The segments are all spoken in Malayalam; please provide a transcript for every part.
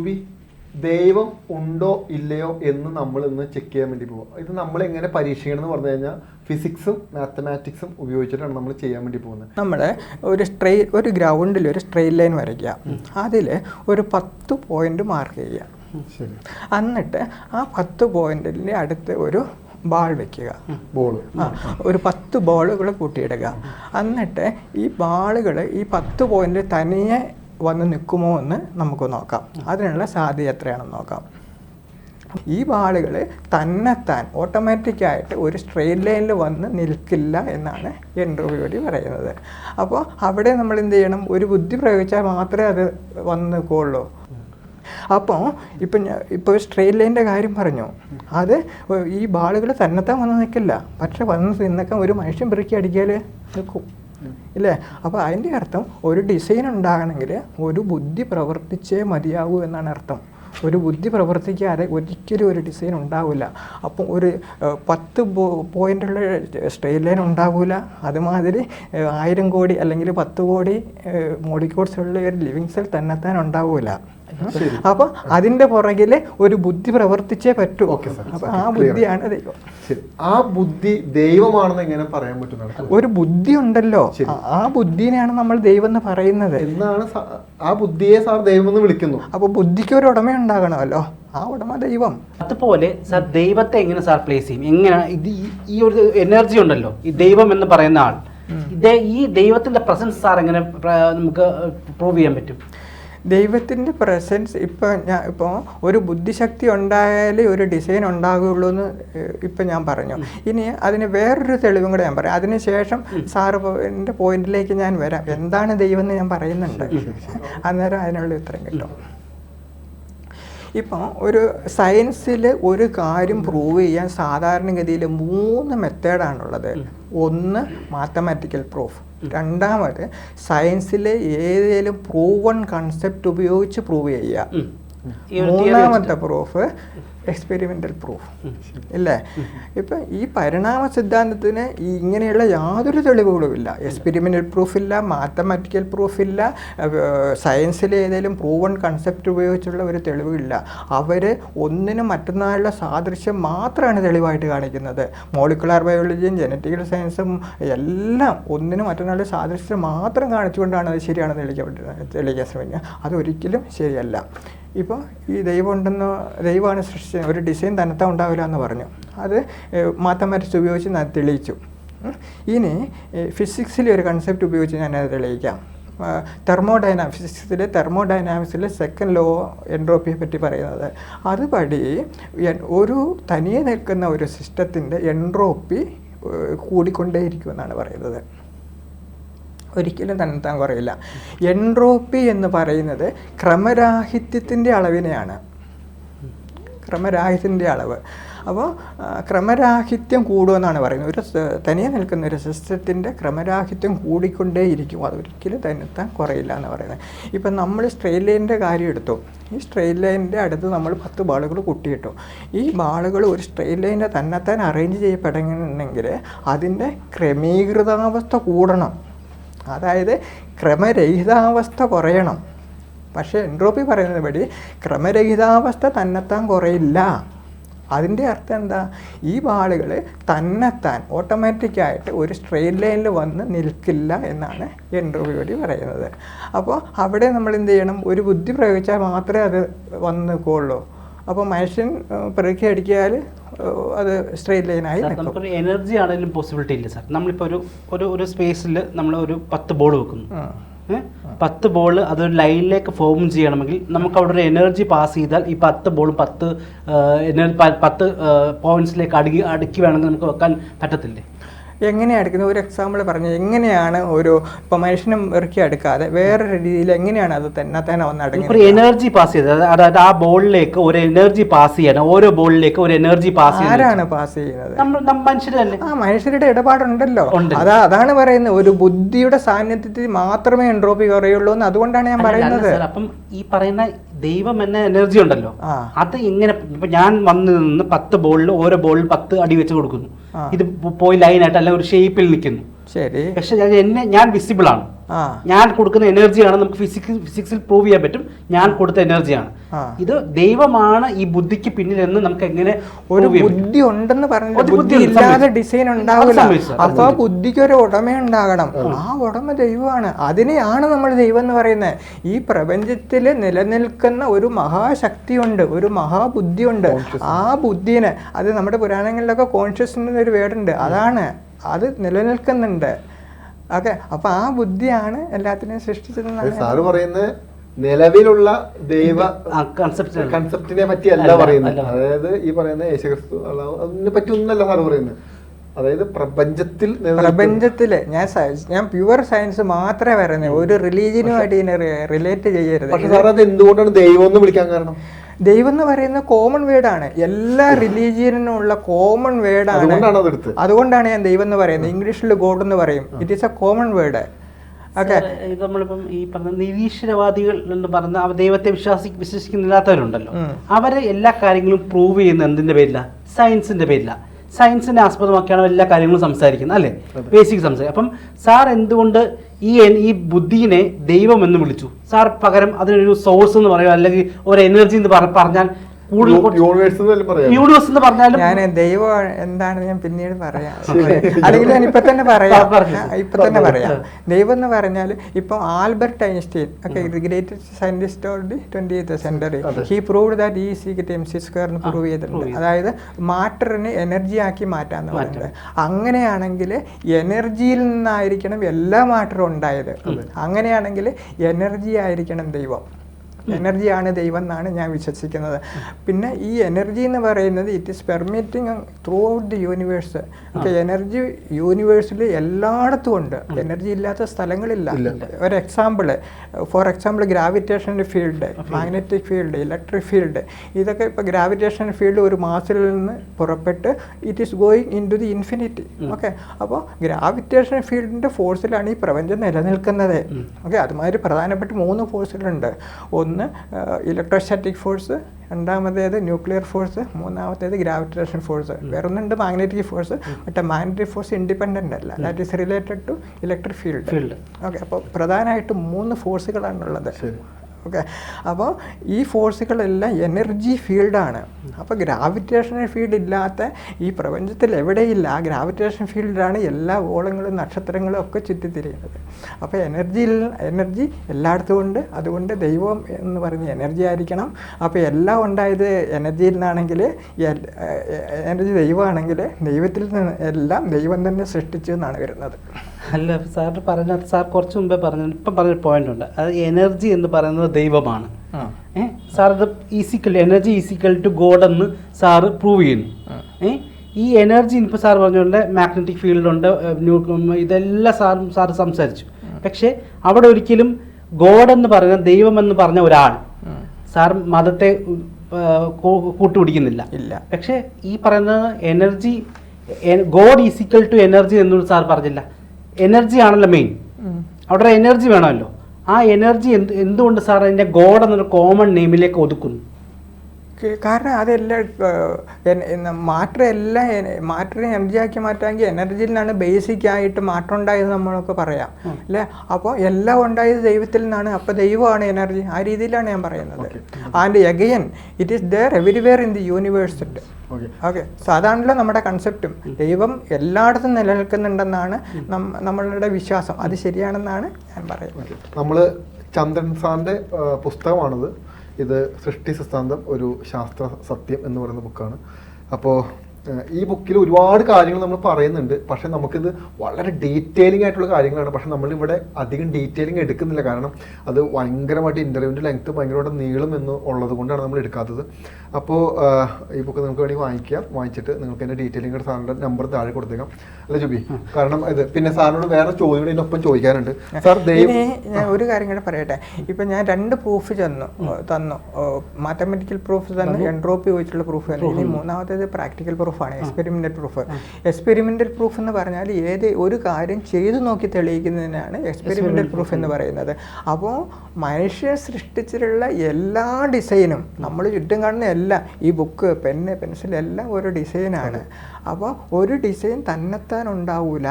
ജൂബി ദൈവം ഉണ്ടോ ഇല്ലയോ എന്ന് നമ്മൾ ഇന്ന് ചെക്ക് ചെയ്യാൻ വേണ്ടി പോവാം. ഇത് നമ്മൾ എങ്ങനെ പരീക്ഷിക്കണം എന്ന് പറഞ്ഞു കഴിഞ്ഞാൽ ഫിസിക്സും മാത്തമാറ്റിക്സും ഉപയോഗിച്ചിട്ടാണ് നമ്മൾ ചെയ്യാൻ വേണ്ടി പോകുന്നത്. നമ്മൾ ഒരു സ്ട്രെയി ഒരു ഗ്രൗണ്ടിൽ ഒരു സ്ട്രെയിറ്റ് ലൈൻ വരയ്ക്കുക. അതിൽ ഒരു പത്ത് പോയിന്റ് മാർക്ക് ചെയ്യുക. എന്നിട്ട് ആ പത്ത് പോയിന്റിന്റെ അടുത്ത് ഒരു ബാൾ വെക്കുക. ബോൾ ആ ഒരു പത്ത് ബോളുകൾ കൂട്ടിയിടുക. എന്നിട്ട് ഈ ബാളുകൾ ഈ പത്ത് പോയിന്റ് തനിയെ വന്ന് നിൽക്കുമോ എന്ന് നമുക്ക് നോക്കാം. അതിനുള്ള സാധ്യത എത്രയാണെന്ന് നോക്കാം. ഈ ബാളുകൾ തന്നെത്താൻ ഓട്ടോമാറ്റിക്കായിട്ട് ഒരു സ്ട്രെയിറ്റ് ലൈനിൽ വന്ന് നിൽക്കില്ല എന്നാണ് ഇന്റർവ്യൂടി പറയുന്നത്. അപ്പോൾ അവിടെ നമ്മൾ എന്ത് ചെയ്യണം? ഒരു ബുദ്ധി പ്രയോഗിച്ചാൽ മാത്രമേ അത് വന്ന് നിൽക്കുകയുള്ളൂ. അപ്പോൾ ഇപ്പം ഇപ്പോൾ സ്ട്രെയിറ്റ് ലൈനിന്റെ കാര്യം പറഞ്ഞു. അത് ഈ ബാളുകൾ തന്നെത്താൻ വന്ന് നിൽക്കില്ല. പക്ഷെ വന്ന് നിന്നൊക്കെ ഒരു മനുഷ്യൻ പെറുക്കി അടിക്കാൽ നിൽക്കും. ഇല്ലേ? അപ്പോൾ അതിന്റെ അർത്ഥം ഒരു ഡിസൈൻ ഉണ്ടാകണമെങ്കിൽ ഒരു ബുദ്ധി പ്രവർത്തിച്ചേ മതിയാകൂ എന്നാണ് അർത്ഥം. ഒരു ബുദ്ധി പ്രവർത്തിക്കാതെ ഒരിക്കലും ഒരു ഡിസൈൻ ഉണ്ടാവില്ല അപ്പം ഒരു പത്ത് പോയിന്റുള്ള സ്ട്രെയിറ്റ് ലൈൻ ഉണ്ടാവില്ല അതുമാതിരി ആയിരം കോടി അല്ലെങ്കിൽ പത്ത് കോടി മോഡിക്കോഡ്സ് ഉള്ള ഒരു ലിവിങ് സെൽ തന്നെത്താൻ ഉണ്ടാവില്ല അപ്പോൾ അതിന്റെ പുറകിൽ ഒരു ബുദ്ധി പ്രവർത്തിച്ചേ പറ്റൂ. അപ്പോൾ ആ ബുദ്ധിയാണ് ദൈവം. ആ ബുദ്ധി ദൈവമാണെന്ന് എങ്ങനെ പറയാൻ പറ്റും ഒരു ബുദ്ധി ഉണ്ടല്ലോ. ആ- ബുദ്ധിനെയാണ് നമ്മൾ ദൈവം എന്ന് പറയുന്നത്. എന്നാണ് ആ ബുദ്ധിയെ സാർ ദൈവം എന്ന് വിളിക്കുന്നു. അപ്പോൾ ബുദ്ധിക്ക് ഒരു ഉടമ ഉണ്ടാകണമല്ലോ. ആ ഉടമ ദൈവം. അതുപോലെ സാർ ദൈവത്തെ എങ്ങനെ സാർ പ്ലേസ് ചെയ്യും? എങ്ങനെ ഇത് ഈ- ഒരു എനർജി ഉണ്ടല്ലോ ഈ ദൈവം എന്ന് പറയുന്ന ആൾ. ഇതേ ഈ ദൈവത്തിന്റെ പ്രസൻസ് സാർ എങ്ങനെ നമുക്ക് പ്രൂവ് ചെയ്യാൻ പറ്റും? ദൈവത്തിന്റെ പ്രസൻസ് ഇപ്പോൾ ഞാൻ ഇപ്പോൾ ഒരു ബുദ്ധിശക്തി ഉണ്ടായാലേ ഒരു ഡിസൈൻ ഉണ്ടാകുള്ളൂ എന്ന് ഇപ്പം ഞാൻ പറഞ്ഞു. ഇനി അതിന് വേറൊരു തെളിവും കൂടെ ഞാൻ പറയാം. അതിനുശേഷം സാറ് എന്റെ പോയിന്റിലേക്ക് ഞാൻ വരാം. എന്താണ് ദൈവം എന്ന് ഞാൻ പറയുന്നുണ്ട്. അന്നേരം അതിനുള്ള ഉത്തരം കിട്ടും. ഇപ്പോൾ ഒരു സയൻസിൽ ഒരു കാര്യം പ്രൂവ് ചെയ്യാൻ സാധാരണഗതിയിൽ മൂന്ന് മെത്തേഡാണുള്ളത് ഒന്ന് മാത്തമാറ്റിക്കൽ പ്രൂഫ് രണ്ടാമത് സയൻസിലെ ഏതെങ്കിലും പ്രൂവൺ കൺസെപ്റ്റ് ഉപയോഗിച്ച് പ്രൂവ് ചെയ്യുക. മൂന്നാമത്തെ പ്രൂഫ് എക്സ്പെരിമെന്റൽ പ്രൂഫ് ഇല്ലേ? ഇപ്പം ഈ പരിണാമ സിദ്ധാന്തത്തിന് ഈ ഇങ്ങനെയുള്ള യാതൊരു തെളിവുകളും ഇല്ല. എക്സ്പെരിമെന്റൽ പ്രൂഫില്ല മാത്തമാറ്റിക്കൽ പ്രൂഫില്ല സയൻസിലെ ഏതെങ്കിലും പ്രൂവൺ കൺസെപ്റ്റ് ഉപയോഗിച്ചുള്ള ഒരു തെളിവില്ല അവർ ഒന്നിനും മറ്റന്നാളുള്ള സാദൃശ്യം മാത്രമാണ് തെളിവായിട്ട് കാണിക്കുന്നത്. മോളിക്കുലാർ ബയോളജിയും ജനറ്റിക്കൽ സയൻസും എല്ലാം ഒന്നിനും മറ്റൊന്നാളുടെ സാദൃശ്യം മാത്രം കാണിച്ചുകൊണ്ടാണ് അത് ശരിയാണെന്ന് തെളിയിക്കപ്പെട്ടത് തെളിയിക്കാൻ ശ്രമിക്കുക. അതൊരിക്കലും ശരിയല്ല. ഇപ്പോൾ ഈ ദൈവം ഉണ്ടെന്ന് ദൈവമാണ് ഒരു ഡിസൈൻ തനത്ത ഉണ്ടാവില്ല എന്ന് പറഞ്ഞു. അത് മാത്തമാറ്റിക്സ് ഉപയോഗിച്ച് ഞാൻ തെളിയിച്ചു. ഇനി ഫിസിക്സിലെ ഒരു കൺസെപ്റ്റ് ഉപയോഗിച്ച് ഞാൻ അത് തെളിയിക്കാം. തെർമോഡൈനാ ഫിസിക്സിലെ തെർമോഡൈനാമിക്സിലെ സെക്കൻഡ് ലോ എൻട്രോപ്പിയെ പറ്റി പറയുന്നത്. അതുപടി ഒരു തനിയെ നിൽക്കുന്ന ഒരു സിസ്റ്റത്തിന്റെ എൻട്രോപ്പി കൂടിക്കൊണ്ടേയിരിക്കുമെന്നാണ് പറയുന്നത്. ഒരിക്കലും തന്നെത്താൻ കുറയില്ല എൻട്രോപ്പി എന്ന് പറയുന്നത് ക്രമരാഹിത്യത്തിന്റെ അളവിനെയാണ്. ക്രമരാഹിത്യത്തിന്റെ അളവ്. അപ്പോൾ ക്രമരാഹിത്യം കൂടുമെന്നാണ് പറയുന്നത്. ഒരു തനിയെ നിൽക്കുന്ന ഒരു സിസ്റ്റത്തിന്റെ ക്രമരാഹിത്യം കൂടിക്കൊണ്ടേയിരിക്കും. അതൊരിക്കലും തന്നെത്താൻ കുറയില്ല എന്ന് പറയുന്നത്. ഇപ്പം നമ്മൾ സ്ട്രെയിറ്റ് ലൈനിന്റെ കാര്യം എടുത്തു. ഈ സ്ട്രെയിറ്റ് ലൈനിന്റെ അടുത്ത് നമ്മൾ പത്ത് ബാളുകൾ കുട്ടിയിട്ടു. ഈ ബാളുകൾ ഒരു സ്ട്രെയിറ്റ് ലൈനിന്റെ തന്നെത്താൻ അറേഞ്ച് ചെയ്യപ്പെടണമെങ്കിൽ അതിന്റെ ക്രമീകൃതാവസ്ഥ കൂടണം. അതായത് ക്രമരഹിതാവസ്ഥ കുറയണം. പക്ഷേ എൻട്രോപ്പി പറയുന്നത് പടി ക്രമരഹിതാവസ്ഥ തന്നെത്താൻ കുറയില്ല. അതിന്റെ അർത്ഥം എന്താ? ഈ ബാളുകൾ തന്നെത്താൻ ഓട്ടോമാറ്റിക്കായിട്ട് ഒരു സ്ട്രെയിറ്റ് ലൈനിൽ വന്ന് നിൽക്കില്ല എന്നാണ് എൻട്രോപ്പി വഴി പറയുന്നത്. അപ്പോൾ അവിടെ നമ്മൾ എന്ത് ചെയ്യണം? ഒരു ബുദ്ധി പ്രയോഗിച്ചാൽ മാത്രമേ അത് വന്ന് നിൽക്കുകയുള്ളൂ അപ്പോൾ മനുഷ്യൻ പെറുക്കി അടിക്കിയാൽ അത് സ്ട്രെയിറ്റ് ലൈനായി നിൽക്കും. നമുക്കൊരു എനർജി ആണെങ്കിലും പോസിബിലിറ്റി ഇല്ല സാർ. നമ്മളിപ്പോൾ ഒരു ഒരു ഒരു സ്പേസിൽ നമ്മൾ ഒരു പത്ത് ബോൾ വെക്കുന്നു? പത്ത് ബോൾ അതൊരു ലൈനിലേക്ക് ഫോം ചെയ്യണമെങ്കിൽ നമുക്ക് അവിടെ ഒരു എനർജി പാസ് ചെയ്താൽ ഈ പത്ത് ബോളും പത്ത് എനർജി പത്ത് പോയിന്റ്സിലേക്ക് അടുക്കി അടുക്കി വേണമെങ്കിൽ നമുക്ക് വെക്കാൻ പറ്റത്തില്ലേ? എങ്ങനെയാണ് എടുക്കുന്നത് ഒരു എക്സാമ്പിൾ പറഞ്ഞു എങ്ങനെയാണ് ഒരു ഇപ്പം മനുഷ്യനും ഇറക്കി എടുക്കാതെ വേറൊരു രീതിയിൽ എങ്ങനെയാണ് അത് തന്നെ തന്നെ വന്ന് അടങ്ങി എനർജി പാസ് ചെയ്ത് അതായത് ആ ബോളിലേക്ക് ഒരു എനർജി പാസ് ചെയ്യണം ഓരോ ബോളിലേക്ക് ഒരു എനർജി പാസ് ആരാണ് പാസ് ചെയ്യുന്നത്? മനുഷ്യരല്ലേ? ആ മനുഷ്യരുടെ ഇടപാടുണ്ടല്ലോ. അതാ അതാണ് പറയുന്നത്. ഒരു ബുദ്ധിയുടെ സാന്നിധ്യത്തിൽ മാത്രമേ എൻട്രോപ്പി കുറയുള്ളൂ എന്ന് അതുകൊണ്ടാണ് ഞാൻ പറയുന്നത്. അപ്പം ഈ പറയുന്ന ദൈവം എന്ന എനർജി ഉണ്ടല്ലോ. അത് ഇങ്ങനെ ഇപ്പൊ ഞാൻ വന്ന് നിന്ന് പത്ത് ബോളിൽ ഓരോ ബോളിൽ പത്ത് അടി വെച്ച് കൊടുക്കുന്നു. ഇത് പോയി ലൈനായിട്ട് അല്ല ഒരു ഷേപ്പിൽ നിൽക്കുന്നു ശരി. പക്ഷെ ഞാൻ എന്നെ ഞാൻ വിസിബിൾ ആണ്. ഞാൻ കൊടുക്കുന്ന എനർജിയാണ് നമുക്ക് ഫിസിക്സ് ഫിസിക്സിൽ പ്രൂവ് ചെയ്യാൻ പറ്റും. ഞാൻ കൊടുത്ത എനർജിയാണ്. ഇത് ദൈവമാണ് ഈ ബുദ്ധിക്ക് പിന്നിൽ പിന്നിലെന്ന് നമുക്ക് എങ്ങനെ ഒരു? ബുദ്ധി ഉണ്ടെന്ന് പറഞ്ഞിട്ട് ബുദ്ധി ഇല്ലാതെ ഡിസൈൻ ഉണ്ടാവില്ല. അപ്പൊ ആ ബുദ്ധിക്ക് ഒരു ഉടമ ഉണ്ടാകണം. ആ ഉടമ ദൈവമാണ്. അതിനെയാണ് നമ്മൾ ദൈവം എന്ന് പറയുന്നത്. ഈ പ്രപഞ്ചത്തിൽ നിലനിൽക്കുന്ന ഒരു മഹാശക്തിയുണ്ട് ഒരു മഹാബുദ്ധിയുണ്ട്. ആ ബുദ്ധിനെ അത് നമ്മുടെ പുരാണങ്ങളിലൊക്കെ കോൺഷ്യസ്നെസ് ഒരു വേർഡുണ്ട്. അതാണ്. അത് നിലനിൽക്കുന്നുണ്ട്. ഓക്കെ അപ്പൊ ആ ബുദ്ധിയാണ് എല്ലാത്തിനെയും സൃഷ്ടിച്ചത് സാറ് പറയുന്നത് നിലവിലുള്ള ദൈവ കൺസെപ്റ്റ് കൺസെപ്റ്റിനെ പറ്റി അല്ല അല്ല, പറയുന്നത്. അതായത് ഈ പറയുന്ന യേശുക്രിസ്തു അതിനെ പറ്റി ഒന്നല്ല സാറ് പറയുന്നത്. അതായത് പ്രപഞ്ചത്തിൽ പ്രപഞ്ചത്തിൽ ഞാൻ സയൻസ് ഞാൻ പ്യുവർ സയൻസ് മാത്രമേ പറയുന്നത് ഒരു റിലീജിയനുമായിട്ട് ഇതിനെ റിലേറ്റ് ചെയ്യരുത്. പക്ഷെ സാർ അത് എന്തുകൊണ്ടാണ് ദൈവം എന്ന് വിളിക്കാൻ കാരണം? ദൈവം എന്ന് പറയുന്ന കോമൺ വേർഡാണ് എല്ലാ റിലീജിയനും ഉള്ള കോമൺ വേർഡാണ് അതുകൊണ്ടാണ് അത് എടുത്തത് അതുകൊണ്ടാണ് ഞാൻ ദൈവം എന്ന് പറയുന്നത്. ഇംഗ്ലീഷിൽ ഗോഡ് എന്ന് പറയും. It is a common word നമ്മളിപ്പം ഈ പറഞ്ഞ നിരീശ്വരവാദികൾ എന്ന് പറഞ്ഞ അവ ദൈവത്തെ വിശ്വാസി വിശ്വസിക്കുന്നില്ലാത്തവരുണ്ടല്ലോ. അവരെ എല്ലാ കാര്യങ്ങളും പ്രൂവ് ചെയ്യുന്ന എന്തിന്റെ പേരില? സയൻസിന്റെ പേരില. സയൻസിനെ ആസ്പദമാക്കിയാണ് എല്ലാ കാര്യങ്ങളും സംസാരിക്കുന്നത് അല്ലേ? ബേസിക് സംസാരിക്കും അപ്പം സാർ എന്തുകൊണ്ട് ഈ ഈ ബുദ്ധിനെ ദൈവം എന്ന് വിളിച്ചു. സാർ പകരം അതിനൊരു സോഴ്സ് എന്ന് പറയുക അല്ലെങ്കിൽ ഒരു എനർജി എന്ന് പറഞ്ഞാൽ യൂണിവേഴ്സ് എന്ന് പറഞ്ഞാലും ഞാൻ ദൈവം എന്താണെന്ന് ഞാൻ പിന്നീട് പറയാം. അല്ലെങ്കിൽ ഞാൻ ഇപ്പൊ തന്നെ പറയാം. ഇപ്പൊ തന്നെ പറയാം. ദൈവം എന്ന് പറഞ്ഞാൽ ഇപ്പൊ ആൽബർട്ട് ഐൻസ്റ്റീൻ ഒക്കെ greatest scientist of the twenty century he proved that ഈ secret M C square prove ചെയ്തിട്ടുണ്ട്. അതായത് മാറ്ററിനെ എനർജി ആക്കി മാറ്റാന്ന് പറയുന്നത്. അങ്ങനെയാണെങ്കിൽ എനർജിയിൽ നിന്നായിരിക്കണം എല്ലാ മാറ്ററും ഉണ്ടായത്. അങ്ങനെയാണെങ്കിൽ എനർജി ആയിരിക്കണം ദൈവം. എനർജിയാണ് ദൈവം എന്നാണ് ഞാൻ വിശ്വസിക്കുന്നത്. പിന്നെ ഈ എനർജി എന്ന് പറയുന്നത് it is permitting throughout the universe energy യൂണിവേഴ്സിൽ എല്ലായിടത്തും ഉണ്ട്. എനർജി ഇല്ലാത്ത സ്ഥലങ്ങളില്ല. ഒരു example for example gravitation field magnetic field electric field ഇതൊക്കെ ഇപ്പോൾ ഗ്രാവിറ്റേഷൻ ഫീൽഡ് ഒരു മാസിൽ നിന്ന് പുറപ്പെട്ട് it is going into the infinity okay അപ്പോൾ ഗ്രാവിറ്റേഷൻ ഫീൽഡിന്റെ ഫോഴ്സിലാണ് ഈ പ്രപഞ്ചം നിലനിൽക്കുന്നത്. ഓക്കെ അതുമാതിരി പ്രധാനപ്പെട്ട മൂന്ന് ഫോഴ്സുകളുണ്ട് ഒന്ന് ഇലക്ട്രോസ്റ്റാറ്റിക് ഫോഴ്സ് രണ്ടാമത്തേത് ന്യൂക്ലിയർ ഫോഴ്സ് മൂന്നാമത്തേത് ഗ്രാവിറ്റേഷൻ ഫോഴ്സ് വേറൊന്നുണ്ട് മാഗ്നറ്റിക് ഫോഴ്സ് മറ്റേ മാഗ്നറ്റിക് ഫോഴ്സ് ഇൻഡിപെൻഡന്റ് അല്ല. That is related to electric field. Okay അപ്പോൾ പ്രധാനമായിട്ടും മൂന്ന് ഫോഴ്സുകളാണുള്ളത്. ഓക്കെ അപ്പോൾ ഈ ഫോഴ്സുകളെല്ലാം എനർജി ഫീൽഡാണ്. അപ്പോൾ ഗ്രാവിറ്റേഷൻ ഫീൽഡ് ഇല്ലാത്ത ഈ പ്രപഞ്ചത്തിൽ എവിടെയില്ല ആ ഗ്രാവിറ്റേഷൻ ഫീൽഡിലാണ് എല്ലാ ഗോളങ്ങളും നക്ഷത്രങ്ങളും ഒക്കെ ചുറ്റിത്തിരിയുന്നത്. അപ്പോൾ എനർജിയിൽ എനർജി എല്ലായിടത്തും ഉണ്ട്. അതുകൊണ്ട് ദൈവം എന്ന് പറഞ്ഞ് എനർജി ആയിരിക്കണം. അപ്പോൾ എല്ലാം ഉണ്ടായത് എനർജിയിൽ നിന്നാണെങ്കിൽ എനർജി ദൈവമാണെങ്കിൽ ദൈവത്തിൽ നിന്ന് എല്ലാം ദൈവം തന്നെ സൃഷ്ടിച്ചു എന്നാണ് വരുന്നത്. അല്ല സാർ പറഞ്ഞ സാർ കുറച്ച് മുമ്പേ പറഞ്ഞു ഇപ്പം പറഞ്ഞ പോയിന്റ് ഉണ്ട് അത് എനർജി എന്ന് പറയുന്നത് ദൈവമാണ്. ഏഹ് സാർ ഇത് is equal energy is equal to God എന്ന് സാറ് പ്രൂവ് ചെയ്യുന്നു. ഏഹ് ഈ എനർജി ഇപ്പോൾ സാർ പറഞ്ഞുകൊണ്ട് മാഗ്നറ്റിക് ഫീൽഡുണ്ട് ഇതെല്ലാം സാർ സാർ സംസാരിച്ചു. പക്ഷേ അവിടെ ഒരിക്കലും ഗോഡ് എന്ന് പറയുന്ന ദൈവം എന്ന് പറഞ്ഞ ഒരാൾ സാർ മതത്തെ കൂട്ടുപിടിക്കുന്നില്ല. ഇല്ല. പക്ഷേ ഈ പറയുന്ന energy God is equal to energy എന്നൊരു സാർ പറഞ്ഞില്ല. എനർജി ആണല്ലോ മെയിൻ അവിടെ എനർജി വേണമല്ലോ. ആ എനർജി എന്ത് എന്തുകൊണ്ട് സാർ അതിന്റെ ഗോഡ് എന്നൊരു കോമൺ നെയിമിലേക്ക് ഒതുക്കുന്നു? കാരണം അതെല്ലാം മാറ്റർ എല്ലാം മാറ്ററിനെ എനർജി ആക്കി മാറ്റാമെങ്കിൽ എനർജിയിൽ നിന്നാണ് ബേസിക് ആയിട്ട് മാറ്റം ഉണ്ടായത് നമ്മളൊക്കെ പറയാം. അല്ലേ? അപ്പോൾ എല്ലാം ഉണ്ടായത് ദൈവത്തിൽ നിന്നാണ്. അപ്പോൾ ദൈവമാണ് എനർജി ആ രീതിയിലാണ് ഞാൻ പറയുന്നത്. And again it is there everywhere in the universe okay okay so അതാണല്ലോ നമ്മുടെ കൺസെപ്റ്റും ദൈവം എല്ലായിടത്തും നിലനിൽക്കുന്നുണ്ടെന്നാണ് നമ്മളുടെ വിശ്വാസം. അത് ശരിയാണെന്നാണ് ഞാൻ പറയുന്നത്. നമ്മൾ ചന്ദ്രൻ സാറിന്റെ പുസ്തകമാണിത്. ഇത് സൃഷ്ടി സിദ്ധാന്തം ഒരു ശാസ്ത്ര സത്യം എന്ന് പറയുന്ന ബുക്കാണ് അപ്പോൾ ഈ ബുക്കിൽ ഒരുപാട് കാര്യങ്ങൾ നമ്മൾ പറയുന്നുണ്ട്. പക്ഷെ നമുക്കിത് വളരെ ഡീറ്റെയിലിംഗ് ആയിട്ടുള്ള കാര്യങ്ങളാണ്. പക്ഷെ നമ്മളിവിടെ അധികം ഡീറ്റെയിലിംഗ് എടുക്കുന്നില്ല. കാരണം അത് ഭയങ്കരമായിട്ട് ഇന്റർവ്യൂവിന്റെ ലെങ്ത് ഭയങ്കരമായിട്ട് നീളും എന്ന് ഉള്ളത് കൊണ്ടാണ് നമ്മൾ എടുക്കാത്തത്. അപ്പോൾ ഈ ബുക്ക് നിങ്ങൾക്ക് വേണമെങ്കിൽ വാങ്ങിക്കാം വാങ്ങിച്ചിട്ട് നിങ്ങൾക്ക് എന്റെ ഡീറ്റെയിലിംഗ് സാറിന്റെ നമ്പർ താഴെ കൊടുത്തേക്കാം. അല്ല ജുബി? കാരണം ഇത് പിന്നെ സാറിനോട് വേറെ ചോദ്യം ഇതിനൊപ്പം ചോദിക്കാനുണ്ട്. സാർ ദൈവം ഞാൻ ഒരു കാര്യം കൂടെ പറയട്ടെ. ഇപ്പം ഞാൻ രണ്ട് പ്രൂഫ് തന്നു. തന്നു മാത്തമെറ്റിക്കൽ പ്രൂഫ് തന്നു എൻട്രോപ്പി വെച്ചുള്ള പ്രൂഫ് തന്നു. ഇനി മൂന്നാമത്തേത് പ്രാക്ടിക്കൽ പ്രൂഫാണ് എക്സ്പെരിമെന്റൽ പ്രൂഫ് എക്സ്പെരിമെന്റൽ പ്രൂഫ് എന്ന് പറഞ്ഞാൽ ഏത് ഒരു കാര്യം ചെയ്തു നോക്കി തെളിയിക്കുന്നതിനാണ് എക്സ്പെരിമെന്റൽ പ്രൂഫ് എന്ന് പറയുന്നത്. അപ്പോൾ മനുഷ്യൻ സൃഷ്ടിച്ചിട്ടുള്ള എല്ലാ ഡിസൈനും നമ്മൾ ചുറ്റും കാണുന്ന എല്ലാം ഈ ബുക്ക് പെന്ന് പെൻസിൽ എല്ലാം ഒരു ഡിസൈനാണ് അപ്പോൾ ഒരു ഡിസൈൻ തന്നെത്താൻ ഉണ്ടാവൂല.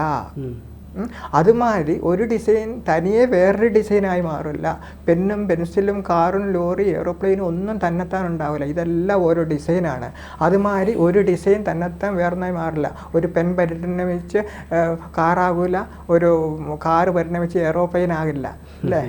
അതുമാതിരി ഒരു ഡിസൈൻ തനിയെ വേറൊരു ഡിസൈനായി മാറില്ല. പെന്നും പെൻസിലും കാറും ലോറി എയ്റോപ്ലെയിനും ഒന്നും തന്നെത്താൻ ഉണ്ടാവില്ല. ഇതെല്ലാം ഓരോ ഡിസൈനാണ് അതുമാതിരി ഒരു ഡിസൈൻ തന്നെത്താൻ വേറൊന്നായി മാറില്ല. ഒരു പെൻ പരിണമിച്ച് കാറാകില്ല ഒരു കാറ് പരിണമിച്ച് എയ്റോപ്ലെയിൻ ആകില്ല. അല്ലേ?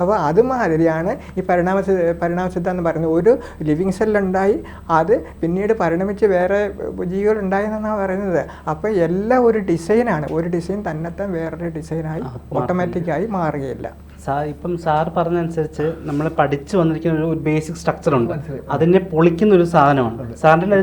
അപ്പോൾ അതുമാതിരിയാണ് ഈ പരിണാമ പരിണാമ സിദ്ധാന്തം പറയുന്നത്. ഒരു ലിവിങ് സെല്ലുണ്ടായി അത് പിന്നീട് പരിണമിച്ച് വേറെ ജീവികൾ ഉണ്ടായി എന്നാണ് പറയുന്നത്. അപ്പോൾ എല്ലാം ഒരു ഡിസൈനാണ് ഒരു ഡിസൈൻ തന്നെത്താൻ വേറൊരു ഡിസൈനായി ഓട്ടോമാറ്റിക്കായി മാറുകയില്ല. സാർ ഇപ്പം സാർ പറഞ്ഞനുസരിച്ച് നമ്മൾ പഠിച്ചു വന്നിരിക്കുന്ന ഒരു ബേസിക് സ്ട്രക്ചർ ഉണ്ട്. അതിനെ പൊളിക്കുന്ന ഒരു സാധനമാണ് സാറിന്റെ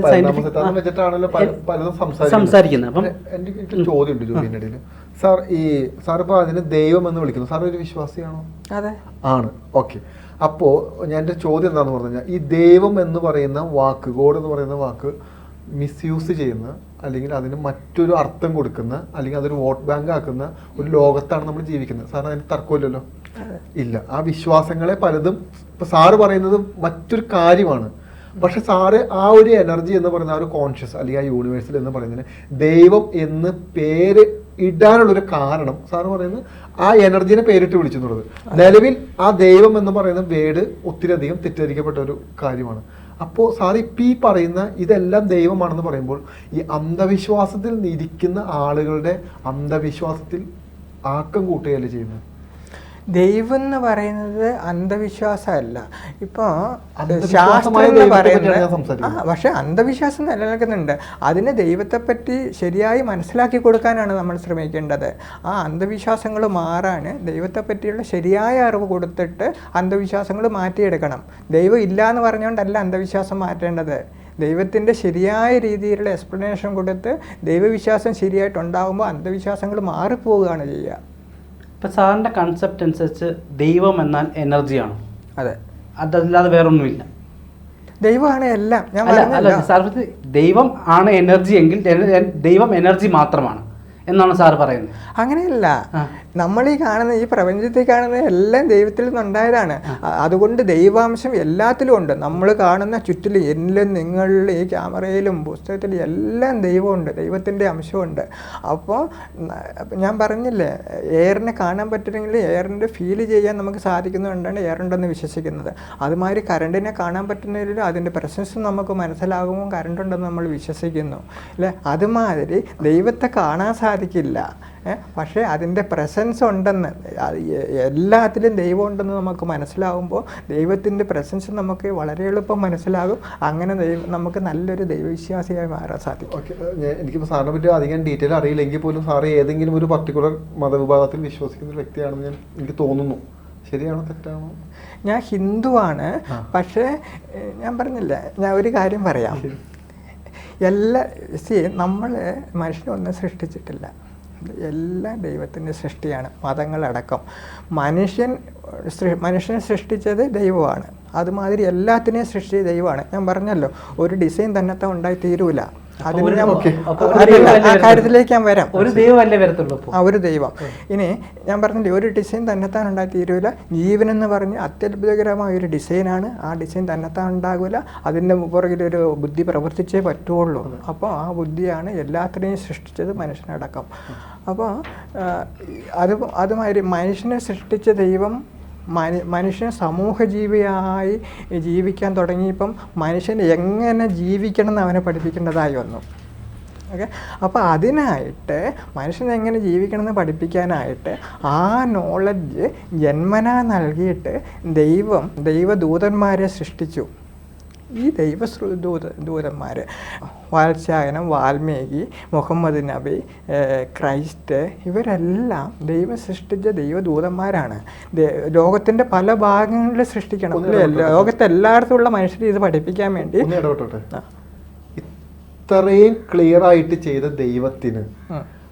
സംസാരിക്കുന്നത്. അപ്പം- എനിക്ക് ചോദ്യമുണ്ട് സാർ ഈ സാർ ഇപ്പൊ അതിന് ദൈവം എന്ന് വിളിക്കുന്നു. സാർ ഒരു വിശ്വാസിയാണോ? അതെ. ആണ്. ഓക്കെ. അപ്പോൾ ഞാൻ എന്റെ ചോദ്യം എന്താന്ന് പറഞ്ഞു കഴിഞ്ഞാൽ ഈ ദൈവം എന്ന് പറയുന്ന വാക്ക് ഗോഡ് എന്ന് പറയുന്ന വാക്ക് മിസ്യൂസ് ചെയ്യുന്ന അല്ലെങ്കിൽ അതിന് മറ്റൊരു അർത്ഥം കൊടുക്കുന്ന അല്ലെങ്കിൽ അതൊരു വോട്ട് ബാങ്ക് ആക്കുന്ന ഒരു ലോകത്താണ് നമ്മൾ ജീവിക്കുന്നത്. സാറിന് അതിന് തർക്കമില്ലല്ലോ? ഇല്ല. ആ വിശ്വാസങ്ങളെ പലതും ഇപ്പൊ സാറ് പറയുന്നത് മറ്റൊരു കാര്യമാണ്. പക്ഷെ സാറ് ആ ഒരു എനർജി എന്ന് പറയുന്ന ആ ഒരു കോൺഷ്യസ് അല്ലെങ്കിൽ ആ യൂണിവേഴ്സൽ എന്ന് പറയുന്നതിന് ദൈവം എന്ന് പേര് ഇടാനുള്ളൊരു കാരണം സാറ് പറയുന്നത് ആ എനർജിനെ പേരിട്ട് വിളിച്ചു എന്നുള്ളത്. നിലവിൽ ആ ദൈവം എന്ന് പറയുന്ന വേട് ഒത്തിരി അധികം തെറ്റിദ്ധരിക്കപ്പെട്ട ഒരു കാര്യമാണ്. അപ്പോൾ ഇപ്പം ഈ പറയുന്ന ഇതെല്ലാം ദൈവമാണെന്ന് പറയുമ്പോൾ ഈ അന്ധവിശ്വാസത്തിൽ ഇരിക്കുന്ന ആളുകളുടെ അന്ധവിശ്വാസത്തിൽ ആക്കം കൂട്ടുകയല്ലേ ചെയ്യുന്നത്? ദൈവം എന്ന് പറയുന്നത് അന്ധവിശ്വാസമല്ല. ഇപ്പോൾ ശാസ്ത്രം എന്ന് പറയുന്നത്. ആ പക്ഷെ അന്ധവിശ്വാസം നിലനിൽക്കുന്നുണ്ട്. അതിന് ദൈവത്തെപ്പറ്റി ശരിയായി മനസ്സിലാക്കി കൊടുക്കാനാണ് നമ്മൾ ശ്രമിക്കേണ്ടത്. ആ അന്ധവിശ്വാസങ്ങൾ മാറാൻ ദൈവത്തെപ്പറ്റിയുള്ള ശരിയായ അറിവ് കൊടുത്തിട്ട് അന്ധവിശ്വാസങ്ങൾ മാറ്റിയെടുക്കണം. ദൈവം ഇല്ല എന്ന് പറഞ്ഞുകൊണ്ടല്ല അന്ധവിശ്വാസം മാറ്റേണ്ടത്. ദൈവത്തിന്റെ ശരിയായ രീതിയിലുള്ള എക്സ്പ്ലനേഷൻ കൊടുത്ത് ദൈവവിശ്വാസം ശരിയായിട്ടുണ്ടാകുമ്പോൾ അന്ധവിശ്വാസങ്ങൾ മാറിപ്പോവുകയാണ് ചെയ്യുക. ഇപ്പൊ സാറിന്റെ കൺസെപ്റ്റ് അനുസരിച്ച് ദൈവം എന്നാൽ എനർജിയാണ് അതെ. അതല്ലാതെ വേറൊന്നുമില്ല. ദൈവമാണ് എല്ലാം. ഞാൻ അല്ല. ദൈവം ആണ് എനർജി എങ്കിൽ എന- ദൈവം എനർജി മാത്രമാണ്. എന്നാണ് സാർ പറയുന്നത്. അങ്ങനെയല്ല. നമ്മൾ ഈ കാണുന്ന ഈ പ്രപഞ്ചത്തിൽ കാണുന്ന എല്ലാം ദൈവത്തിൽ നിന്നുണ്ടായതാണ്. അതുകൊണ്ട് ദൈവാംശം എല്ലാത്തിലും ഉണ്ട്. നമ്മൾ കാണുന്ന ചുറ്റിലും എന്നിലും നിങ്ങളിലും ഈ ക്യാമറയിലും പുസ്തകത്തിലും എല്ലാം ദൈവമുണ്ട്. ദൈവത്തിന്റെ അംശമുണ്ട്. അപ്പോൾ ഞാൻ പറഞ്ഞില്ലേ എയറിനെ കാണാൻ പറ്റില്ലെങ്കിൽ എയറിന്റെ ഫീൽ ചെയ്യാൻ നമുക്ക് സാധിക്കുന്നതുകൊണ്ടാണ് എയർ ഉണ്ടെന്ന് വിശ്വസിക്കുന്നത്. അതുമാതിരി കറണ്ടിനെ കാണാൻ പറ്റുന്നതിലും അതിന്റെ പ്രസൻസ് നമുക്ക് മനസ്സിലാകുമ്പോൾ കറണ്ട് ഉണ്ടെന്ന് നമ്മൾ വിശ്വസിക്കുന്നു. അല്ലേ? അതുമാതിരി ദൈവത്തെ കാണാൻ സാധിക്കില്ല പക്ഷേ അതിന്റെ പ്രസൻസ് ഉണ്ടെന്ന് എല്ലാത്തിലും ദൈവം ഉണ്ടെന്ന് നമുക്ക് മനസ്സിലാവുമ്പോൾ ദൈവത്തിന്റെ പ്രസൻസ് നമുക്ക് വളരെ എളുപ്പം മനസ്സിലാകും. അങ്ങനെ ദൈവം നമുക്ക് നല്ലൊരു ദൈവവിശ്വാസിയായി മാറാൻ സാധിക്കും. ഓക്കെ എനിക്കിപ്പോൾ സാറിനെ പറ്റി അധികം ഡീറ്റെയിൽ അറിയില്ലെങ്കിൽ പോലും സാറ് ഏതെങ്കിലും ഒരു പർട്ടിക്കുലർ മതവിഭാഗത്തിൽ വിശ്വസിക്കുന്ന ഒരു വ്യക്തിയാണെന്ന് ഞാൻ എനിക്ക് തോന്നുന്നു. ശരിയാണോ തെറ്റാണോ? ഞാൻ ഹിന്ദുവാണ്. പക്ഷേ ഞാൻ പറഞ്ഞില്ല ഞാൻ ഒരു കാര്യം പറയാം. എല്ലാ സി നമ്മൾ മനുഷ്യനെ ഒന്നും സൃഷ്ടിച്ചിട്ടില്ല. എല്ലാം ദൈവത്തിന്റെ സൃഷ്ടിയാണ് മതങ്ങളടക്കം. മനുഷ്യൻ മനുഷ്യനെ സൃഷ്ടിച്ചത് ദൈവമാണ്. അതുമാതിരി എല്ലാത്തിനെയും സൃഷ്ടിച്ചത് ദൈവമാണ്. ഞാൻ പറഞ്ഞല്ലോ ഒരു ഡിസൈൻ തന്നെത്താൻ ഉണ്ടായി തീരൂല. കാര്യത്തിലേക്ക് ഞാൻ വരാം. ഒരു ദൈവമല്ലേ വരത്തുള്ളൂ അപ്പോൾ ആ ഒരു ദൈവം. ഇനി ഞാൻ പറഞ്ഞില്ലേ ഒരു ഡിസൈൻ തന്നെത്താൻ ഉണ്ടായി തീരൂല ജീവൻ എന്ന് പറഞ്ഞ് അത്യത്ഭുതകരമായ ഒരു ഡിസൈനാണ് ആ ഡിസൈൻ തന്നെത്താൻ ഉണ്ടാകില്ല അതിന്റെ ഒരു ബുദ്ധി പ്രവർത്തിച്ചേ പറ്റുള്ളൂ. അപ്പോൾ ആ ബുദ്ധിയാണ് എല്ലാത്തിനെയും സൃഷ്ടിച്ചത് മനുഷ്യനടക്കം. അപ്പോൾ അത് അതുമാതിരി മനുഷ്യനെ സൃഷ്ടിച്ച ദൈവം മനു മനുഷ്യൻ സമൂഹജീവിയായി ജീവിക്കാൻ തുടങ്ങിയപ്പം മനുഷ്യൻ എങ്ങനെ ജീവിക്കണം എന്ന് അവനെ പഠിപ്പിക്കേണ്ടതായി വന്നു. ഓക്കെ? അപ്പോൾ അതിനായിട്ട് മനുഷ്യൻ എങ്ങനെ ജീവിക്കണമെന്ന് പഠിപ്പിക്കാനായിട്ട് ആ നോളജ് ജന്മന നൽകിയിട്ട് ദൈവം ദൈവദൂതന്മാരെ സൃഷ്ടിച്ചു. ഈ ദൈവ ദൂത ദൂതന്മാർ വാത്സ്യായനം വാൽമീകി മുഹമ്മദ് നബി ക്രൈസ്റ്റ് ഇവരെല്ലാം ദൈവം സൃഷ്ടിച്ച ദൈവദൂതന്മാരാണ് ലോകത്തിന്റെ പല ഭാഗങ്ങളിൽ സൃഷ്ടിക്കണം ലോകത്തെ അല്ലേ? ഇടപെടട്ടെ. എല്ലായിടത്തും ഉള്ള മനുഷ്യരെ ഇത് പഠിപ്പിക്കാൻ വേണ്ടി. ഇത്രയും ക്ലിയർ ആയിട്ട് ചെയ്ത ദൈവത്തിന്.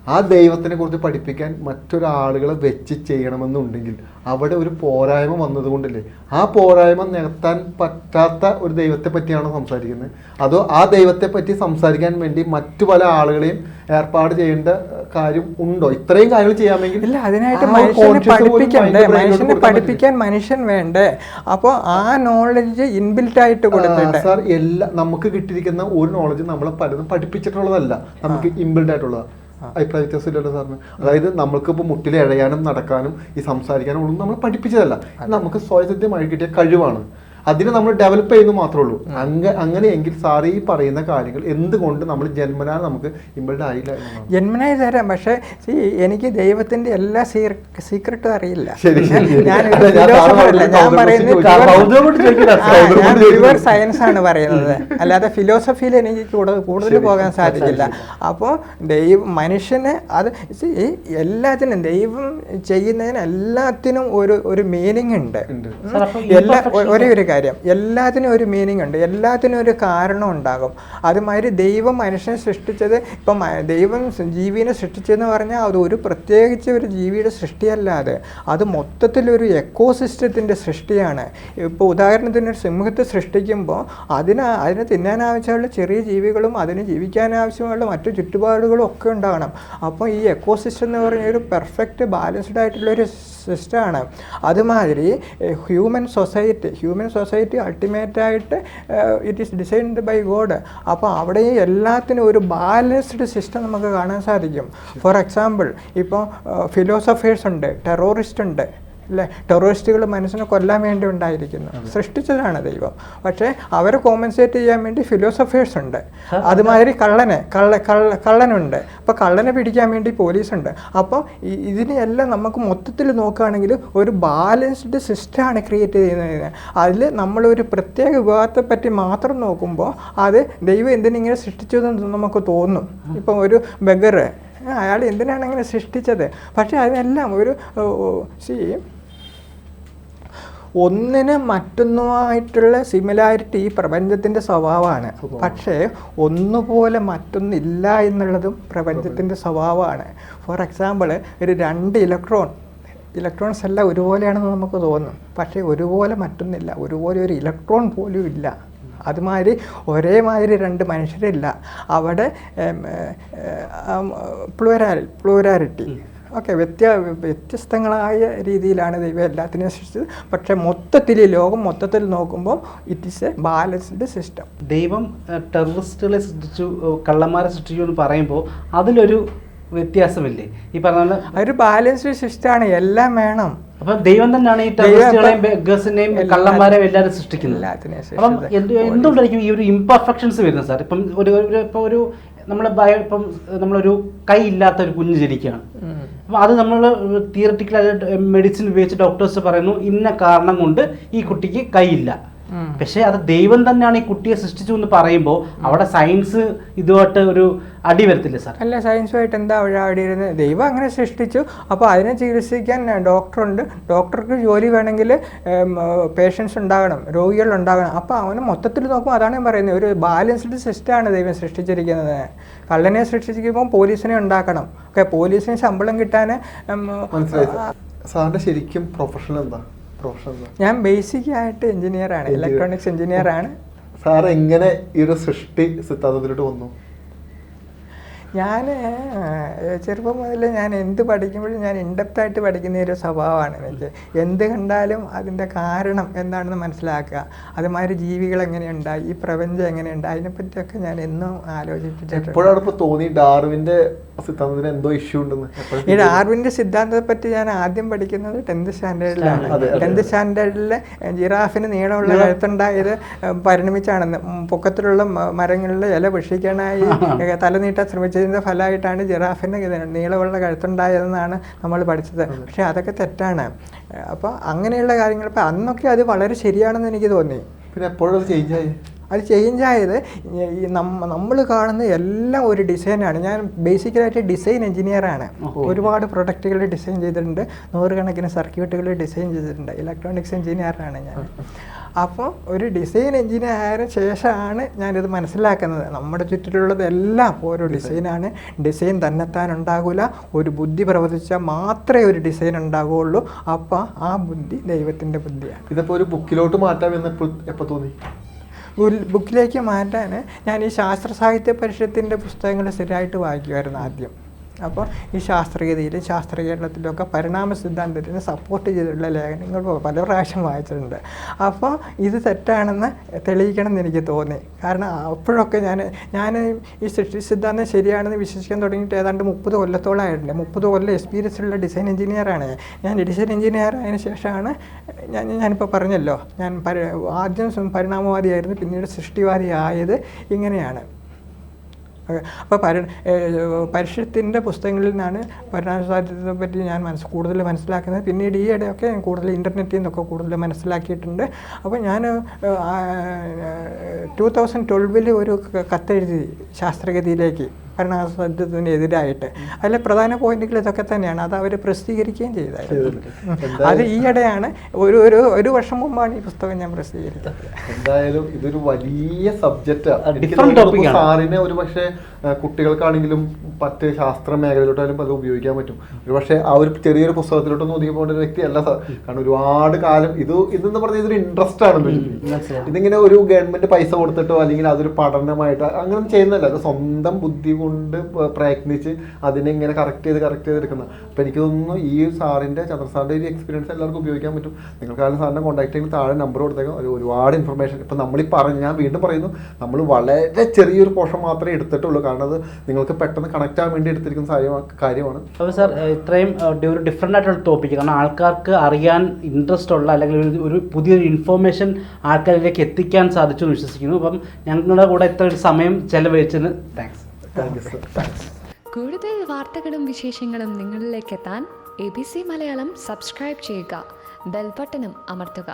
ആ ദൈവത്തിനെ കുറിച്ച് പഠിപ്പിക്കാൻ മറ്റൊരാളുകളെ വെച്ച് ചെയ്യണമെന്നുണ്ടെങ്കിൽ അവിടെ ഒരു പോരായ്മ വന്നതുകൊണ്ടല്ലേ? ആ പോരായ്മ നികത്താൻ പറ്റാത്ത ഒരു ദൈവത്തെ പറ്റിയാണോ സംസാരിക്കുന്നത്? അതോ ആ ദൈവത്തെ പറ്റി സംസാരിക്കാൻ വേണ്ടി മറ്റു പല ആളുകളെയും ഏർപ്പാട് ചെയ്യേണ്ട കാര്യം ഉണ്ടോ? ഇത്രയും കാര്യങ്ങൾ ചെയ്യാമെങ്കിൽ ഇല്ല അതിനായിട്ട് മനുഷ്യനെ പഠിപ്പിക്കണ്ടേ? മനുഷ്യനെ പഠിപ്പിക്കാൻ മനുഷ്യൻ വേണ്ടേ? അപ്പോൾ ആ നോളജ് ഇൻബിൽറ്റ് ആയിട്ട് കൊടുക്കണ്ടേ സാർ എല്ലാ നമുക്ക് കിട്ടിയിരിക്കുന്ന ഒരു നോളജ് നമ്മളെ പലതും പഠിപ്പിച്ചിട്ടുള്ളതല്ല. നമുക്ക് ഇൻബിൽഡ് ആയിട്ടുള്ളത്. അഭിപ്രായ വ്യത്യാസമില്ലല്ലോ സാറിന്. അതായത് നമ്മൾക്ക് ഇപ്പോൾ മുട്ടിൽ ഇഴയാനും നടക്കാനും ഈ സംസാരിക്കാനും ഒന്നും നമ്മൾ പഠിപ്പിച്ചതല്ല. നമുക്ക് സ്വയസിദ്ധമായി കിട്ടിയ കഴിവാണ്. അതിനെ നമ്മൾ ഡെവലപ്പ് ചെയ്യുന്നു മാത്രമേ ഉള്ളൂ. അങ്ങ അങ്ങനെയെങ്കിൽ സാർ ഈ പറയുന്ന കാര്യങ്ങൾ എന്തുകൊണ്ട് നമ്മൾ ജന്മനാ നമുക്ക് ഇമ്പൾഡ് ആയില്ല ജന്മനായി തരാം. പക്ഷേ എനിക്ക് ദൈവത്തിന്റെ എല്ലാ സീക്രട്ടും അറിയില്ല. ഞാൻ സാറ് പറയുന്നത് പ്യുവർ സയൻസ് ആണ് പറയുന്നത്. അല്ലാതെ ഫിലോസഫിയിൽ എനിക്ക് കൂടുതൽ കൂടുതൽ പോകാൻ സാധിക്കില്ല. അപ്പോൾ ദൈവം മനുഷ്യന് അത് എല്ലാത്തിനും ദൈവം ചെയ്യുന്നതിന് എല്ലാത്തിനും ഒരു ഒരു മീനിങ് ഉണ്ട്. ഉണ്ട്. എല്ലാ ഒരേ ഒരു കാര്യം. എല്ലാത്തിനും ഒരു മീനിങ് ഉണ്ട്. എല്ലാത്തിനും ഒരു കാരണം ഉണ്ടാകും. അതുമാതിരി ദൈവം മനുഷ്യനെ സൃഷ്ടിച്ചത് ഇപ്പം ദൈവം സ് ജീവിനെ സൃഷ്ടിച്ചതെന്ന് പറഞ്ഞാൽ അത് ഒരു പ്രത്യേകിച്ച് ഒരു ജീവിയുടെ സൃഷ്ടിയല്ലാതെ അത്. മൊത്തത്തിലൊരു എക്കോസിസ്റ്റത്തിന്റെ സൃഷ്ടിയാണ്. ഇപ്പോൾ ഉദാഹരണത്തിന് ഒരു സിംഹത്തെ സൃഷ്ടിക്കുമ്പോൾ അതിന് അതിന് തിന്നാനാവശ്യമുള്ള ചെറിയ ജീവികളും അതിന് ജീവിക്കാനാവശ്യമുള്ള മറ്റു ചുറ്റുപാടുകളും ഒക്കെ ഉണ്ടാകണം. അപ്പോൾ ഈ എക്കോസിസ്റ്റം എന്ന് പറഞ്ഞ ഒരു പെർഫെക്റ്റ് ബാലൻസ്ഡ് ആയിട്ടുള്ളൊരു സിസ്റ്റമാണ് അതുമാതിരി human society human society അൾട്ടിമേറ്റായിട്ട് it is designed by God അപ്പോൾ അവിടെ എല്ലാത്തിനും ഒരു ബാലൻസ്ഡ് സിസ്റ്റം നമുക്ക് കാണാൻ സാധിക്കും. ഫോർ എക്സാമ്പിൾ ഇപ്പോൾ ഫിലോസഫേഴ്സ് ഉണ്ട് ടെററിസ്റ്റ് ഉണ്ട് അല്ലേ ടെററിസ്റ്റുകൾ മനുഷ്യനെ കൊല്ലാൻ വേണ്ടി ഉണ്ടായിരിക്കുന്നു. സൃഷ്ടിച്ചതാണ് ദൈവം. പക്ഷേ അവരെ കോമ്പൻസേറ്റ് ചെയ്യാൻ വേണ്ടി ഫിലോസഫേഴ്സ് ഉണ്ട്. അതുമാതിരി കള്ളനെ കള്ള കള്ള കള്ളനുണ്ട്. അപ്പോൾ കള്ളനെ പിടിക്കാൻ വേണ്ടി പോലീസുണ്ട്. അപ്പോൾ ഇതിനെയെല്ലാം നമുക്ക് മൊത്തത്തിൽ നോക്കുകയാണെങ്കിൽ ഒരു ബാലൻസ്ഡ് സിസ്റ്റമാണ് ക്രിയേറ്റ് ചെയ്യുന്നത് അതിൽ നമ്മളൊരു പ്രത്യേക വിഭാഗത്തെ പറ്റി മാത്രം നോക്കുമ്പോൾ അത് ദൈവം എന്തിനിങ്ങനെ സൃഷ്ടിച്ചതെന്ന് നമുക്ക് തോന്നും. ഇപ്പം ഒരു ബഗർ അയാൾ എന്തിനാണ് അങ്ങനെ സൃഷ്ടിച്ചത്? പക്ഷേ അതിനെല്ലാം ഒരു സി ഒന്നിന് മറ്റൊന്നുമായിട്ടുള്ള സിമിലാരിറ്റി ഈ പ്രപഞ്ചത്തിന്റെ സ്വഭാവമാണ് പക്ഷേ ഒന്നുപോലെ മറ്റൊന്നില്ല എന്നുള്ളതും പ്രപഞ്ചത്തിന്റെ സ്വഭാവമാണ് ഫോർ എക്സാമ്പിൾ ഒരു രണ്ട് ഇലക്ട്രോൺ ഇലക്ട്രോൺസ് എല്ലാം ഒരുപോലെയാണെന്ന് നമുക്ക് തോന്നും പക്ഷേ ഒരുപോലെ മറ്റൊന്നില്ല ഒരുപോലെ ഒരു ഇലക്ട്രോൺ പോലും ഇല്ല അതുമാതിരി ഒരേമാതിരി രണ്ട് മനുഷ്യരില്ല അവിടെ പ്ലൂരാ പ്ലൂരാലിറ്റി ഓക്കെ വ്യത്യ വ്യത്യസ്തങ്ങളായ രീതിയിലാണ് ദൈവം എല്ലാത്തിനെയും സൃഷ്ടിച്ചത്. പക്ഷേ മൊത്തത്തിൽ ഈ ലോകം മൊത്തത്തിൽ നോക്കുമ്പോൾ it is a balanced system ദൈവം ടെററിസ്റ്റുകളെ സൃഷ്ടിച്ചു കള്ളന്മാരെ സൃഷ്ടിച്ചു എന്ന് പറയുമ്പോൾ അതിലൊരു വ്യത്യാസമില്ലേ? ഈ പറഞ്ഞ ഒരു ബാലൻസ്ഡ് സിസ്റ്റമാണ് എല്ലാം വേണം. അപ്പൊ ദൈവം തന്നെയാണ് ഈ ടെററിസ്റ്റുകളെയും ബഗേഴ്സിനെയും കള്ളന്മാരെയും എല്ലാവരും സൃഷ്ടിക്കുന്നത്. അപ്പം എന്തുകൊണ്ടായിരിക്കും ഈ ഒരു ഇംപെർഫെക്ഷൻസ് വരുന്നത് സാർ? ഇപ്പം ഒരു- ഇപ്പം ഒരു നമ്മൾ ഇപ്പം നമ്മളൊരു കൈ ഇല്ലാത്ത ഒരു കുഞ്ഞ് ജനിക്കുകയാണ് അപ്പം അത് നമ്മൾ തിയററ്റിക്കലായിട്ട് മെഡിസിൻ ഉപയോഗിച്ച് ഡോക്ടേഴ്സ് പറയുന്നു ഇന്ന കാരണം കൊണ്ട് ഈ കുട്ടിക്ക് കൈയില്ല. പക്ഷേ അത് ദൈവം തന്നെയാണ് ഈ കുട്ടിയെ സൃഷ്ടിച്ചു എന്ന് പറയുമ്പോൾ അവിടെ സയൻസ് ഇതുമായിട്ട് ഒരു അടി വരത്തില്ല സാർ. അല്ല സയൻസുമായിട്ട് എന്താ അവിടെ അടി വരുന്നത് ദൈവം അങ്ങനെ സൃഷ്ടിച്ചു. അപ്പോൾ അതിനെ ചികിത്സിക്കാൻ ഡോക്ടറുണ്ട്. ഡോക്ടർക്ക് ജോലി വേണമെങ്കിൽ പേഷ്യൻസ് ഉണ്ടാകണം രോഗികൾ ഉണ്ടാകണം. അപ്പോൾ അവന് മൊത്തത്തിൽ നോക്കുമ്പോൾ അതാണ് ഞാൻ പറയുന്നത് ഒരു ബാലൻസ്ഡ് സിസ്റ്റമാണ് ദൈവം സൃഷ്ടിച്ചിരിക്കുന്നത്. കള്ളനെ സൃഷ്ടിച്ചിരിക്കുമ്പോൾ പോലീസിനെ ഉണ്ടാക്കണം. ഓക്കെ പോലീസിന് ശമ്പളം കിട്ടാൻ സാറിന്റെ ശരിക്കും പ്രൊഫഷൻ എന്താ പ്രൊഫഷൻ ഞാൻ ബേസിക് ആയിട്ട് എഞ്ചിനീയർ ആണ്. ഇലക്ട്രോണിക്സ് എഞ്ചിനീയർ ആണ്. സാർ എങ്ങനെ ഈ ഒരു സൃഷ്ടി സിദ്ധാന്തത്തിലോട്ട് വന്നു? ഞാൻ ചെറുപ്പം മുതൽ ഞാൻ എന്ത് പഠിക്കുമ്പോഴും ഞാൻ ഇൻഡെപ്തായിട്ട് പഠിക്കുന്ന ഒരു സ്വഭാവമാണ് എനിക്ക്. എന്ത് കണ്ടാലും അതിന്റെ കാരണം എന്താണെന്ന് മനസ്സിലാക്കുക. അതുമാതിരി ജീവികൾ എങ്ങനെ ഉണ്ടായി ഈ പ്രപഞ്ചം എങ്ങനെയുണ്ടായി അതിനെപ്പറ്റിയൊക്കെ ഞാൻ എന്നും ആലോചിച്ചിട്ടുണ്ട്. എപ്പോഴാണ് ഇപ്പോൾ തോന്നി ഡാർവിന്റെ സിദ്ധാന്തത്തിന് എന്തോ ഇഷ്യൂ ഉണ്ടെന്ന്? ഈ ഡാർവിന്റെ സിദ്ധാന്തത്തെ പറ്റി ഞാൻ ആദ്യം പഠിക്കുന്നത് ടെൻത്ത് സ്റ്റാൻഡേർഡിലാണ്. ടെൻത്ത് സ്റ്റാൻഡേർഡിൽ ജിറാഫിന് നീളമുള്ള കഴുത്തുണ്ടായത് പരിണമിച്ചാണെന്ന്. പൊക്കത്തിലുള്ള മരങ്ങളിൽ മരങ്ങളിലെ ഇല ഭക്ഷിക്കാനായി തലനീട്ടാൻ തല ശ്രമിച്ചതിന്റെ ഫലമായിട്ടാണ് ജിറാഫിന് നീളമുള്ള കഴുത്തുണ്ടായതെന്നാണ് നമ്മൾ പഠിച്ചത്. പക്ഷേ അതൊക്കെ തെറ്റാണ്. അപ്പോൾ അങ്ങനെയുള്ള കാര്യങ്ങൾ ഇപ്പം അന്നൊക്കെ അത് വളരെ ശരിയാണെന്ന് എനിക്ക് തോന്നി. പിന്നെ എപ്പോഴും ആയി? അത് ചേഞ്ച് ആയത് ഈ നമ്മൾ കാണുന്ന എല്ലാം ഒരു ഡിസൈനാണ് ഞാൻ ബേസിക്കലായിട്ട് ഡിസൈൻ എഞ്ചിനീയറാണ് ഒരുപാട് പ്രൊഡക്റ്റുകൾ ഡിസൈൻ ചെയ്തിട്ടുണ്ട്. നൂറുകണക്കിന് സർക്യൂട്ടുകൾ ഡിസൈൻ ചെയ്തിട്ടുണ്ട്. ഇലക്ട്രോണിക്സ് എഞ്ചിനീയറാണ് ഞാൻ. അപ്പോൾ ഒരു ഡിസൈൻ എഞ്ചിനീയർ ആയതിനു ശേഷമാണ് ഞാനിത് മനസ്സിലാക്കുന്നത്. നമ്മുടെ ചുറ്റിലുള്ളതെല്ലാം ഓരോ ഡിസൈനാണ് ഡിസൈൻ തന്നെത്താൻ ഉണ്ടാകില്ല ഒരു ബുദ്ധി പ്രവർത്തിച്ചാൽ മാത്രമേ ഒരു ഡിസൈൻ ഉണ്ടാകുകയുള്ളൂ അപ്പോൾ ആ ബുദ്ധി ദൈവത്തിന്റെ ബുദ്ധിയാണ്. ഇതിപ്പോൾ ഒരു ബുക്കിലോട്ട് മാറ്റാം എന്ന് എപ്പോ എപ്പോ തോന്നി? ഒരു ബുക്കിലേക്ക് മാറ്റാൻ ഞാൻ ഈ ശാസ്ത്ര സാഹിത്യ പരിഷത്തിന്റെ പുസ്തകങ്ങൾ സ്ഥിരമായിട്ട് വായിക്കുമായിരുന്നു ആദ്യം. അപ്പോൾ ഈ ശാസ്ത്രീയതയിലും ശാസ്ത്രീയ കേരളത്തിലൊക്കെ പരിണാമ സിദ്ധാന്തത്തിന് സപ്പോർട്ട് ചെയ്തിട്ടുള്ള ലേഖനങ്ങൾ പല പ്രാവശ്യം വായിച്ചിട്ടുണ്ട്. അപ്പോൾ ഇത് തെറ്റാണെന്ന് തെളിയിക്കണം എന്ന് എനിക്ക് തോന്നി. കാരണം അപ്പോഴൊക്കെ ഞാൻ ഞാൻ ഈ സൃഷ്ടി സിദ്ധാന്തം ശരിയാണെന്ന് വിശ്വസിക്കാൻ തുടങ്ങിയിട്ട് ഏതാണ്ട് മുപ്പത് കൊല്ലത്തോളമായിട്ടുണ്ട് മുപ്പത് കൊല്ലം എക്സ്പീരിയൻസ് ഉള്ള ഡിസൈൻ എഞ്ചിനീയറാണ് ഞാൻ. ഡിസൈൻ എഞ്ചിനീയർ ആയതിനു ശേഷമാണ് ഞാൻ ഞാനിപ്പോൾ പറഞ്ഞല്ലോ ഞാൻ ആദ്യം പരിണാമവാദിയായിരുന്നു പിന്നീട് സൃഷ്ടിവാദി ആയത് ഇങ്ങനെയാണ്. അപ്പോൾ പരി പരിഷത്തിന്റെ പുസ്തകങ്ങളിൽ നിന്നാണ് പരിണാമ പറ്റി ഞാൻ മനസ്സ് കൂടുതൽ മനസ്സിലാക്കുന്നത്. പിന്നീട് ഈ ഇടയൊക്കെ ഞാൻ കൂടുതൽ ഇന്റർനെറ്റിൽ നിന്നൊക്കെ കൂടുതൽ മനസ്സിലാക്കിയിട്ടുണ്ട്. അപ്പോൾ ഞാൻ ടു തൗസൻഡ് ട്വൽവിൽ ഒരു കത്തെഴുതി ശാസ്ത്രഗതിയിലേക്ക്. പരിണാമ സാധ്യതത്തിനെതിരായിട്ട് അതിലെ പ്രധാന പോയിന്റുകൾ ഇതൊക്കെ തന്നെയാണ്. അത് അവർ പ്രസിദ്ധീകരിക്കുകയും ചെയ്തായിരുന്നു. അത് ഈയിടെയാണ് ഒരു ഒരു ഒരു വർഷം മുമ്പാണ് ഈ പുസ്തകം ഞാൻ പ്രസിദ്ധീകരിച്ചത്. എന്തായാലും ഇതൊരു വലിയ സബ്ജക്റ്റ്. സാറിന് ഒരു പക്ഷേ കുട്ടികൾക്കാണെങ്കിലും മറ്റ് ശാസ്ത്ര മേഖലയിലോട്ടായാലും അത് ഉപയോഗിക്കാൻ പറ്റും. ഒരു പക്ഷേ ആ ഒരു ചെറിയൊരു പുസ്തകത്തിലോട്ടൊന്നും ഒതുങ്ങി പോകേണ്ട ഒരു വ്യക്തിയല്ല സാർ. കാരണം ഒരുപാട് കാലം ഇത് ഇതെന്ന് പറഞ്ഞാൽ ഇതൊരു ഇൻട്രസ്റ്റ് ആണല്ലോ. ഇതിങ്ങനെ ഒരു ഗവൺമെന്റ് പൈസ കൊടുത്തിട്ടോ അല്ലെങ്കിൽ അതൊരു പഠനമായിട്ട് അങ്ങനെ ചെയ്യുന്നതല്ല അത് സ്വന്തം ബുദ്ധി കൊണ്ട് പ്രയത്നിച്ച് അതിനെ ഇങ്ങനെ കറക്റ്റ് ചെയ്ത് കറക്റ്റ് ചെയ്ത് എടുക്കുന്ന. അപ്പം എനിക്ക് തോന്നുന്നു ഈ സാറിന്റെ ചന്ദ്ര സാറിന്റെ ഒരു എക്സ്പീരിയൻസ് എല്ലാവർക്കും ഉപയോഗിക്കാൻ പറ്റും. നിങ്ങൾക്ക് സാറിനെ കോൺടാക്ട് ചെയ്യുമ്പോൾ താഴെ നമ്പർ കൊടുത്തേക്കാം. ഒരു ഒരുപാട് ഇൻഫർമേഷൻ ഇപ്പം നമ്മൾ ഈ പറഞ്ഞ ഞാൻ വീണ്ടും പറയുന്നു നമ്മൾ വളരെ ചെറിയൊരു പോഷൻ മാത്രമേ എടുത്തിട്ടുള്ളൂ. കാരണം അത് നിങ്ങൾക്ക് പെട്ടെന്ന് കണക്ട് ആവാൻ വേണ്ടി എടുത്തിരിക്കുന്ന കാര്യമാണ്. അപ്പോൾ സാർ ഇത്രയും ഒരു ഡിഫറെന്റ് ആയിട്ടുള്ള ടോപ്പിക് കാരണം ആൾക്കാർക്ക് അറിയാൻ ഇൻട്രസ്റ്റ് ഉള്ള അല്ലെങ്കിൽ ഒരു ഒരു പുതിയൊരു ഇൻഫോർമേഷൻ ആൾക്കാരിലേക്ക് എത്തിക്കാൻ സാധിച്ചു എന്ന് വിശ്വസിക്കുന്നു. അപ്പം ഞങ്ങളുടെ കൂടെ ഇത്ര ഒരു സമയം ചെലവഴിച്ചതിന് താങ്ക്സ് താങ്ക് യു സർ കൂടുതൽ വാർത്തകളും വിശേഷങ്ങളും നിങ്ങളിലേക്ക് എത്താൻ A B C Malayalam subscribe ചെയ്യുക. ബെൽബട്ടനും അമർത്തുക.